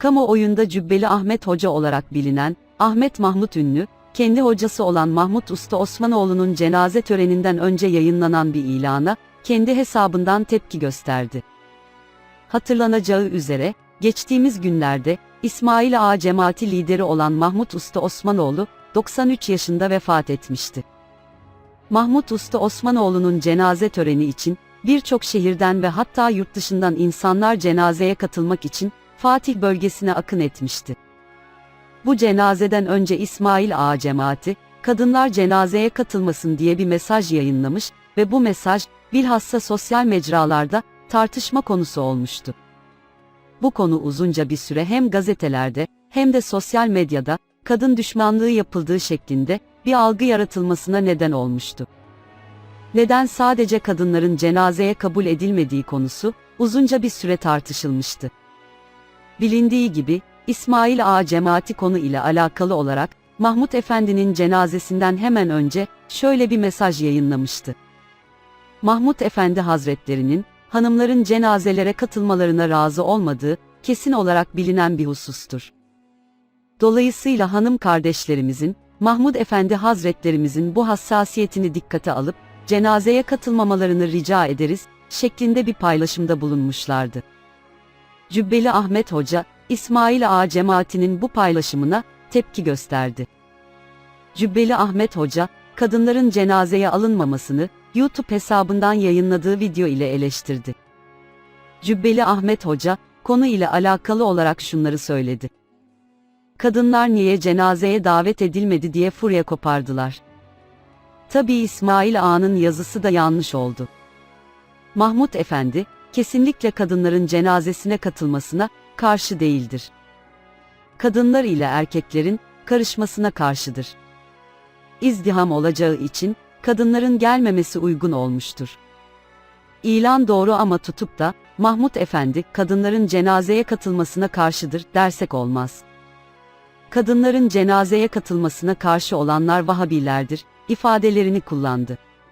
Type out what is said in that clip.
Kamuoyunda Cübbeli Ahmet Hoca olarak bilinen, Ahmet Mahmut Ünlü, kendi hocası olan Mahmut Usta Osmanoğlu'nun cenaze töreninden önce yayınlanan bir ilana, kendi hesabından tepki gösterdi. Hatırlanacağı üzere, geçtiğimiz günlerde, İsmail Ağa cemaati lideri olan Mahmut Usta Osmanoğlu, 93 yaşında vefat etmişti. Mahmut Usta Osmanoğlu'nun cenaze töreni için, birçok şehirden ve hatta yurt dışından insanlar cenazeye katılmak için, Fatih bölgesine akın etmişti. Bu cenazeden önce İsmail Ağa cemaati, kadınlar cenazeye katılmasın diye bir mesaj yayınlamış ve bu mesaj, bilhassa sosyal mecralarda, tartışma konusu olmuştu. Bu konu uzunca bir süre hem gazetelerde, hem de sosyal medyada, kadın düşmanlığı yapıldığı şeklinde, bir algı yaratılmasına neden olmuştu. Neden sadece kadınların cenazeye kabul edilmediği konusu, uzunca bir süre tartışılmıştı. Bilindiği gibi, İsmail Ağa cemaati konu ile alakalı olarak, Mahmut Efendi'nin cenazesinden hemen önce, şöyle bir mesaj yayınlamıştı. Mahmut Efendi Hazretlerinin, hanımların cenazelere katılmalarına razı olmadığı, kesin olarak bilinen bir husustur. Dolayısıyla hanım kardeşlerimizin, Mahmud Efendi Hazretlerimizin bu hassasiyetini dikkate alıp, cenazeye katılmamalarını rica ederiz, şeklinde bir paylaşımda bulunmuşlardı. Cübbeli Ahmet Hoca, İsmail Ağa cemaatinin bu paylaşımına tepki gösterdi. Cübbeli Ahmet Hoca, kadınların cenazeye alınmamasını YouTube hesabından yayınladığı video ile eleştirdi. Cübbeli Ahmet Hoca, konu ile alakalı olarak şunları söyledi. Kadınlar niye cenazeye davet edilmedi diye furya kopardılar. Tabii İsmail Ağa'nın yazısı da yanlış oldu. Mahmut Efendi, kesinlikle kadınların cenazesine katılmasına karşı değildir. Kadınlar ile erkeklerin karışmasına karşıdır. İzdiham olacağı için kadınların gelmemesi uygun olmuştur. İlan doğru ama tutup da Mahmut Efendi kadınların cenazeye katılmasına karşıdır dersek olmaz. Kadınların cenazeye katılmasına karşı olanlar Vahabilerdir ifadelerini kullandı.